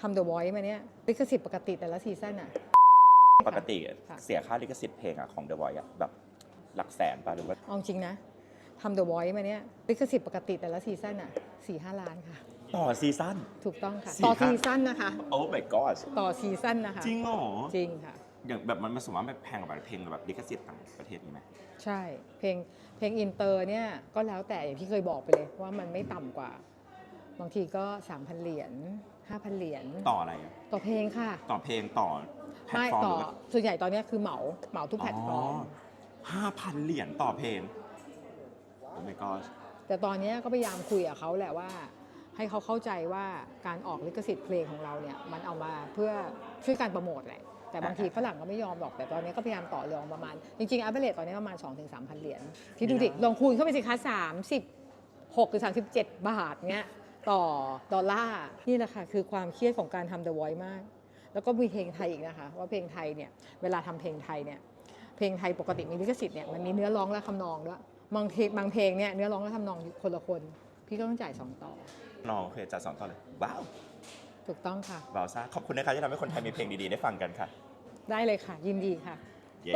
ทำ The Voice มาเนี่ยลิขสิทธิ์ปกติแต่ละซีซั่นอะปกติค่ะ เสียค่าลิขสิทธิ์เพลงอะของ The Voice อะแบบหลักแสนป่ะหรือว่าเอาจริงนะทำ The Voice มาเนี่ยลิขสิทธิ์ปกติแต่ละซีซั่นอะสี่ห้าล้านค่ะ ต่อซีซั่น ถูกต้องค่ะ สี่ต่อห้า ซีซั่นนะคะ โอ้ my god ต่อซีซั่นนะคะ จริงเหรอ จริงค่ะ อย่างแบบมันมันสมมติว่าแบบแพงกว่าแบบเพลงแบบลิขสิทธิ์ต่างประเทศนี้ไหมใช่ เพลงเพลงอินเตอร์เนี่ยก็แล้วแต่อย่างที่เคยบอกไปเลยว่ามันไม่ต่ำกว่า บางทีก็ 3,000 เหรียญ5,000 เหรียญต่ออะไรอะต่อเพลงค่ะ ต่อเพลงต่อแพลตไม่ฟอร์มต่อหรือว่าส่วนใหญ่ตอนเนี้ยคือเหมาเหมาทุกแพลตฟอร์ม ห้าพันเหรียญต่อเพลงโอ้ my god แต่ตอนเนี้ยก็พยายามคุยกับเขาแหละว่า ให้เขาเข้าใจว่าการออกลิขสิทธิ์เพลงของเราเนี่ยมันเอามาเพื่อช่วยการโปรโมทแหละแต่บางทีฝรั่งก็ไม่ยอมหรอกแต่ตอนนี้ก็พยายามต่อรองประมาณ จริงๆอัพเดตตอนนี้ประมาณ 2-3,000 เหรียญที่ดูดินี่นะลองคูณเข้าไปสิคะ36หรือ37 บาทเงี้ย ต่อดอลลาร์นี่แหละค่ะคือความเครียดของการทำ The Voice มาก แล้วก็มีเพลงไทยอีกนะคะ ว่าเพลงไทยเนี่ยเวลาทำเพลงไทยเนี่ยเพลงไทยปกติมีลิขสิทธิ์เนี่ยมันมีเนื้อร้องและคำนองด้วยบางเพลงบางเพลงเนี่ยเนื้อร้องและทำนองคนละคน พี่ก็ต้องจ่ายสองต่อน้องโอเคจัดสองต่อเลยว้าวถูกต้องค่ะว้าวซ่าขอบคุณนะคะที่ทำให้คนไทยมีเพลงดีๆได้ฟังกันค่ะ ได้เลยค่ะ ยินดีค่ะ เย้